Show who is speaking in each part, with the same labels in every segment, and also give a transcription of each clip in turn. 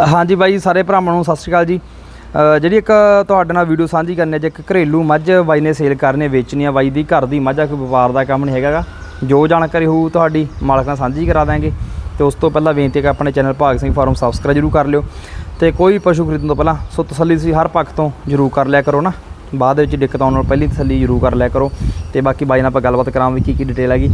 Speaker 1: ਹਾਂਜੀ ਬਾਈ, ਸਾਰੇ ਭਰਾਵਾਂ ਨੂੰ ਸਤਿ ਸ਼੍ਰੀ ਅਕਾਲ ਜੀ। ਜਿਹੜੀ ਇੱਕ ਤੁਹਾਡੇ ਨਾਲ ਵੀਡੀਓ ਸਾਂਝੀ ਕਰਨੀ ਜੇ ਇੱਕ ਘਰੇਲੂ ਮੱਝ ਬਾਈ ਨੇ ਸੇਲ ਕਰਨੀ ਵੇਚਣੀ ਆ ਬਾਈ ਦੀ ਘਰ ਦੀ ਮੱਝ ਆ, ਕੋਈ ਵਪਾਰ ਦਾ ਕੰਮ ਨਹੀਂ ਹੈਗਾਗਾ। ਜੋ ਜਾਣਕਾਰੀ ਹੋਊ ਤੁਹਾਡੀ, ਮਾਲਕ ਨਾਲ ਸਾਂਝੀ ਕਰਾ ਦਾਂਗੇ। ਤੇ ਉਸ ਤੋਂ ਪਹਿਲਾਂ ਬੇਨਤੀ ਹੈ ਕਿ ਆਪਣੇ ਚੈਨਲ ਭਾਗ ਸਿੰਘ ਫਾਰਮ ਸਬਸਕ੍ਰਾਈਬ ਜਰੂਰ ਕਰ ਲਿਓ। ਤੇ ਕੋਈ ਪਸ਼ੂ ਖਰੀਦਣ ਤੋਂ ਪਹਿਲਾਂ ਸੋ ਤਸੱਲੀ ਤੁਸੀਂ ਹਰ ਪੱਖ ਤੋਂ ਜਰੂਰ ਕਰ ਲਿਆ ਕਰੋ ਨਾ। ਬਾਅਦ ਵਿੱਚ ਦਿੱਕਤ ਆਉਣ ਨਾਲ ਪਹਿਲੀ ਤਸੱਲੀ ਜਰੂਰ ਕਰ ਲਿਆ ਕਰੋ। ਤੇ ਬਾਕੀ ਬਾਈ ਨਾਲ ਆਪਾਂ ਗੱਲਬਾਤ ਕਰਾਂਗੇ ਕੀ ਕੀ ਡਿਟੇਲ ਹੈਗੀ।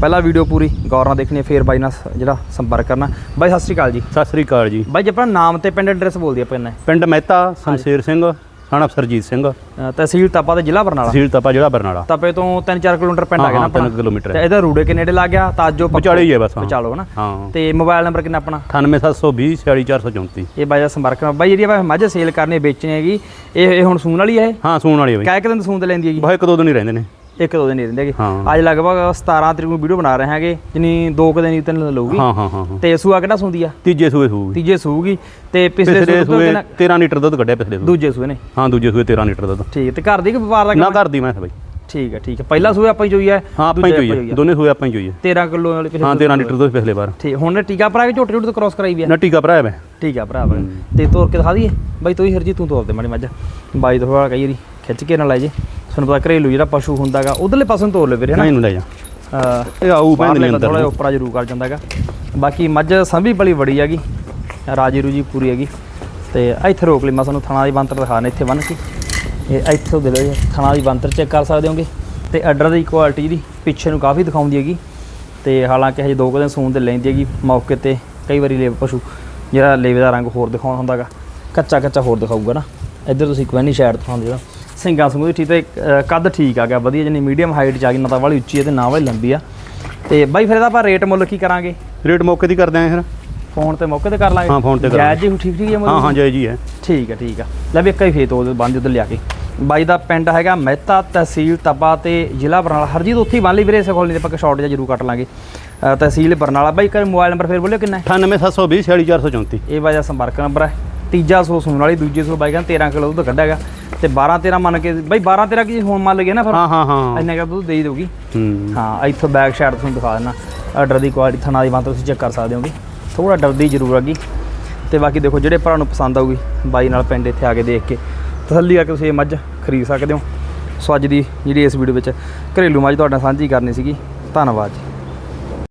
Speaker 1: ਪਹਿਲਾਂ ਵੀਡੀਓ ਪੂਰੀ ਗੌਰ ਨਾਲ ਦੇਖਣੀ ਹੈ ਫਿਰ ਬਾਈ ਨਾਲ ਜਿਹੜਾ ਸੰਪਰਕ ਕਰਨਾ। ਬਾਈ ਸਤਿ ਸ਼੍ਰੀ ਅਕਾਲ ਜੀ।
Speaker 2: ਸਤਿ ਸ੍ਰੀ ਅਕਾਲ ਜੀ।
Speaker 1: ਬਾਈ ਜੀ ਆਪਣਾ ਨਾਮ ਤੇ ਪਿੰਡ ਐਡਰੈਸ ਬੋਲ ਦਿਆ ਪੈਣਾ
Speaker 2: ਪਿੰਡ ਮਹਿਤਾ ਸ਼ਮਸ਼ੇਰ ਸਿੰਘ। ਥਾਣਾ ਸਰਜੀਤ ਸਿੰਘ।
Speaker 1: ਤਹਿਸੀਲ ਤਾਪਾ ਤੇ ਜ਼ਿਲ੍ਹਾ ਬਰਨਾਲਾ।
Speaker 2: ਤਹਿਸੀਲ ਤਪਾ ਜ਼ਿਲ੍ਹਾ ਬਰਨਾਲਾ।
Speaker 1: ਤਪੇ ਤੋਂ 3-4 ਕਿਲੋਮੀਟਰ ਪਿੰਡ
Speaker 2: ਹਾਂ,
Speaker 1: ਆ ਗਿਆ ਨਾ
Speaker 2: ਹਾਂ, ਤਿੰਨ
Speaker 1: ਆਪਣਾ।
Speaker 2: ਕਿਲੋਮੀਟਰ
Speaker 1: ਤੇ। ਇਹਦਾ ਰੂੜੇ ਕਿੰਨੇ ਲੱਗ ਗਿਆ? ਤਾਜੋ
Speaker 2: ਵਿਚਾਲੇ ਹੀ ਹੈ ਬਸ, ਹਾਂ।
Speaker 1: ਵਿਚਾਲੋ ਹਨਾ
Speaker 2: ਹਾਂ।
Speaker 1: ਤੇ ਮੋਬਾਈਲ ਨੰਬਰ ਕਿੰਨਾ ਆਪਣਾ?
Speaker 2: 98720 46434
Speaker 1: ਇਹ ਬਾਈ ਦਾ ਸੰਪਰਕ ਕਰਨਾ। ਬਾਈ ਜਿਹੜੀ ਆਪਾਂ ਮੱਝ ਸੇਲ ਕਰਨੀ ਵੇਚਣੀ ਹੈਗੀ ਇਹ ਇਹ ਹੁਣ ਸੂਣ ਵਾਲੀ ਹੈ ਇਹ?
Speaker 2: ਹਾਂ ਸੂਣ ਵਾਲੀ ਹੈ ਬਈ।
Speaker 1: ਕਾਇ ਕਿ ਦਿਨ ਸੂਣ ਤੇ ਲੈਂਦੀ ਹੈਗੀ
Speaker 2: ਬਹੁਤ ਇੱਕ ਦੋ ਦਿਨ ਹੀ ਰਹਿੰਦੇ ਨੇ।
Speaker 1: ਇੱਕ ਦੋ ਦਿਨ ਹੀ ਰਹਿੰਦੇ ਹੈਗੇ।
Speaker 2: ਹਾਂ।
Speaker 1: ਅੱਜ ਲਗਭਗ 17 ਤਰੀਕ ਨੂੰ ਵੀਡੀਓ ਬਣਾ ਰਹੇ ਹੈਗੇ ਜਿਨੀ ਦੋ ਕੁ ਦਿਨ ਹੀ ਤਿੰਨ ਲਊਗੀ
Speaker 2: ਹਾਂ ਹਾਂ ਹਾਂ ਹਾਂ।
Speaker 1: ਤੇ ਸੂਆ ਕਿਹੜਾ ਸੂੰਦੀ ਆ?
Speaker 2: ਤੀਜੇ ਸੂਏ ਸੂਏ
Speaker 1: ਤੀਜੇ ਸੂਗੀ। ਤੇ ਪਿਛਲੇ
Speaker 2: ਪਿਛਲੇ
Speaker 1: ਸੂਏ ਤੋਂ
Speaker 2: ਸੂਏ
Speaker 1: ਕਿੰਨਾ
Speaker 2: 13 ਲੀਟਰ ਦੁੱਧ ਕੱਢਿਆ ਪਿਛਲੇ ਸੂਏ।
Speaker 1: ਦੂਜੇ ਸੂਏ ਨੇ।
Speaker 2: ਹਾਂ ਦੂਜੇ ਸੂਏ 13 ਲੀਟਰ ਦੁੱਧ।
Speaker 1: ਠੀਕ ਹੈ ਤੇ ਘਰ ਦੀ ਕਿ ਵਪਾਰ ਦਾ
Speaker 2: ਨਾ
Speaker 1: ਕੰਮ?
Speaker 2: ਕਰਦੀ ਮੈਂ ਬਈ।
Speaker 1: ਠੀਕ ਹੈ ਠੀਕ ਹੈ ਪਹਿਲਾ ਸੂਏ ਆਪਾਂ ਹੀ ਚੋਈ ਹੈ
Speaker 2: ਹਾਂ ਆਪਾਂ ਹੀ
Speaker 1: ਦੂਜਾ
Speaker 2: ਚੋਈ ਹੈ ਦੋਨੇ ਸੂਏ ਆਪਾਂ ਹੀ ਚੋਈ ਹੈ
Speaker 1: 13 ਕਿਲੋ ਵਾਲੀ ਪਿਛਲੇ
Speaker 2: ਹਾਂ 13 ਲੀਟਰ ਦੁੱਧ ਪਿਛਲੇ ਵਾਰ।
Speaker 1: ਠੀਕ ਹੁਣ ਟੀਕਾ ਭਰਾ ਕੇ ਝੋਟੇ ਝੋਟੇ ਤੋਂ ਕ੍ਰਾਸ ਕਰਾਈ ਵੀ ਆ।
Speaker 2: ਨਾ ਟੀਕਾ ਭਰਾਇਆ ਮੈਂ।
Speaker 1: ਠੀਕ ਆ ਭਰਾ ਤੇ ਤੋਰ ਕੇ ਦਿਖਾ ਦਈਏ। ਬਾਈ ਤੂੰ ਹੀ ਹਰਜੀ ਤੂੰ ਤੋਰ ਦੇ ਮਾੜੀ ਮੱਝ। ਬਾਈ ਤੋਂ ਥੋੜਾ ਕਈ ਵਾਰੀ ਖਿੱਚ ਕੇ ਨਾ ਲੈ ਜੇ। ਤੁਹਾਨੂੰ ਪਤਾ ਘਰੇਲੂ ਜਿਹੜਾ ਪਸ਼ੂ ਹੁੰਦਾਗਾ ਉਧਰਲੇ ਪਾਸੇ ਨੂੰ ਤੋਰ ਲੈ ਵੀਰੇ ਹਨਾ?
Speaker 2: ਇਹਨੂੰ ਲੈ ਜਾ। ਇਹ ਆਊ ਪੈਂਦੇ ਨੇ
Speaker 1: ਥੋੜਾ
Speaker 2: ਅੰਦਰ।
Speaker 1: ਜਿਹਾ ਉੱਪਰਾ ਜ਼ਰੂਰ ਕਰ ਜਾਂਦਾਗਾ। ਬਾਕੀ ਮੱਝ ਸੰਭੀ ਬੜੀ ਬੜੀ ਹੈਗੀ ਰਾਜੀ ਰੂਜੀ ਪੂਰੀ ਹੈਗੀ। ਤੇ ਇੱਥੇ ਰੋਕ ਲਈ ਮੈਂ ਤੁਹਾਨੂੰ ਥਣਾ ਦੀ ਬੰਤਰ ਦਿਖਾਣੇ ਇੱਥੇ ਬੰਨ ਕੇ। ਇਹ ਇੱਥੋਂ ਦੇ ਲਓ ਥਣਾ ਦੀ ਬੰਤਰ ਚੈੱਕ ਕਰ ਸਕਦੇ ਹੋਗੇ। ਤੇ ਆਰਡਰ ਦੀ ਕੁਆਲਿਟੀ ਜਿਹੜੀ ਪਿੱਛੇ ਨੂੰ ਕਾਫੀ ਦਿਖਾਉਂਦੀ ਹੈਗੀ। ਤੇ ਹਾਲਾਂਕਿ ਹਜੇ ਦੋ ਕੁ ਦਿਨ ਸੂਣ ਤੇ ਲੈਂਦੀ ਹੈਗੀ ਮੌਕੇ ਤੇ ਕਈ ਵਾਰੀ ਲੇਵ ਪਸ਼ੂ ਜਿਹੜਾ ਲੇਵੇ ਦਾ ਰੰਗ ਹੋਰ ਦਿਖਾਉਣਾ ਹੁੰਦਾਗਾ। ਕੱਚਾ ਕੱਚਾ ਹੋਰ ਦਿਖਾਊਗਾ ਨਾ। ਇੱਧਰ ਤੁਸੀਂ ਕੋਈ ਨਹੀਂ ਸ਼ਾਇਦ ਦਿਖਾਉਂਦੇ ਹੋ ਸਿੰਘਾਂ ਸੰਗੂ ਦੀ ਠੀਕ ਤੇ ਕੱਦ ਠੀਕ ਆ ਗਿਆ ਵਧੀਆ ਜਿੰਨੀ ਮੀਡੀਅਮ ਹਾਈਟ ਚ ਆ ਗਈ ਨਾ ਤਾਂ ਵਾਲੀ ਉੱਚੀ ਹੈ ਤੇ ਨਾ ਵਾਲੀ ਲੰਬੀ ਆ। ਤੇ ਬਾਈ ਫਿਰ ਇਹਦਾ ਆਪਾਂ ਰੇਟ ਮੁੱਲ ਕੀ ਕਰਾਂਗੇ?
Speaker 2: ਰੇਟ ਮੌਕੇ ਦੀ ਕਰਦੇ ਆਂ ਫਿਰ।
Speaker 1: ਫੋਨ ਤੇ ਮੌਕੇ ਤੇ ਕਰ ਲਾਂਗੇ।
Speaker 2: ਹਾਂ, phone ਤੇ
Speaker 1: ਜਾਇਜ਼ ਜੀ ਠੀਕ ਠੀਕ ਹੈ ਮੁੱਲ
Speaker 2: ਹਾਂ ਹਾਂ ਜੈ ਜੀ ਹੈ।
Speaker 1: ਠੀਕ ਹੈ ਠੀਕ ਆ। ਲੈ ਵੀ ਇੱਕ ਹੀ ਫੇਤ ਉਹਦੇ ਬੰਦ ਉਧਰ ਲਿਆ ਕੇ। ਬਾਈ ਦਾ ਪਿੰਡ ਹੈਗਾ ਮਹਿਤਾ ਤਹਿਸੀਲ ਤਪਾ ਤੇ ਜ਼ਿਲ੍ਹਾ ਬਰਨਾਲਾ। ਹਰਜੀਤ ਉੱਥੇ ਹੀ ਬੰਨ ਲਈ ਵੀਰੇ ਇਸੇ ਕੋਲ ਨਹੀਂ ਤੇ ਆਪਾਂ ਸ਼ਾਰਟ ਜਿਹਾ ਜ਼ਰੂਰ ਕੱਟ ਲਾਂਗੇ। ਤਹਿਸੀਲ ਬਰਨਾਲਾ। ਬਾਈ ਕਰ ਮੋਬਾਈਲ ਨੰਬਰ ਫੇਰ ਬੋਲਿਓ ਕਿੰਨਾ ਹੈ?
Speaker 2: 98720 46434
Speaker 1: ਇਹ ਬਾਈ ਦਾ ਸੰਪਰਕ ਨੰਬਰ ਹੈ। ਤੀਜਾ ਸੋ ਸੂਣ ਵਾਲੀ ਦੂਜੇ ਸੋ ਬਾਈ ਕਹਿੰਦਾ 13 ਕਿਲੋ ਦੁੱਧ ਕੱਢਿਆਗਾ। ਤੇ 12 13 ਮੰਨ ਕੇ ਬਾਈ 12 13 ਕੀ ਹੁਣ ਮੰਨ ਲਗੇ ਨਾ ਫਿਰ?
Speaker 2: ਹਾਂ ਹਾਂ ਹਾਂ
Speaker 1: ਇੰਨਾ ਕੁ ਦੁੱਧ ਦੇ ਹੀ ਦਊਗੀ।
Speaker 2: ਹੂੰ।
Speaker 1: ਹਾਂ ਇੱਥੋਂ ਬੈਕ ਸਾਈਡ ਤੁਹਾਨੂੰ ਦਿਖਾ ਦੇਣਾ ਆਰਡਰ ਦੀ ਕੁਆਲਿਟੀ ਥਣਾ ਦੀ ਬੰਦ ਤੁਸੀਂ ਚੈੱਕ ਕਰ ਸਕਦੇ ਹੋਗੇ। ਥੋੜਾ ਡਰਦੀ ਜ਼ਰੂਰ ਹੈਗੀ। ਤੇ ਬਾਕੀ ਦੇਖੋ ਜਿਹੜੇ ਭਰਾ ਨੂੰ ਪਸੰਦ ਆਊਗੀ ਬਾਈ ਨਾਲ ਪਿੰਡ ਇੱਥੇ ਆ ਕੇ ਦੇਖ ਕੇ ਤਸੱਲੀ ਕਰਕੇ ਤੁਸੀਂ ਇਹ ਮੱਝ ਖਰੀਦ ਸਕਦੇ ਹੋ। ਸੋ ਅੱਜ ਦੀ ਜਿਹੜੀ ਇਸ ਵੀਡੀਓ ਵਿੱਚ ਘਰੇਲੂ ਮੱਝ ਤੁਹਾਡੇ ਨਾਲ ਸਾਂਝੀ ਕਰਨੀ ਸੀਗੀ। ਧੰਨਵਾਦ ਜੀ।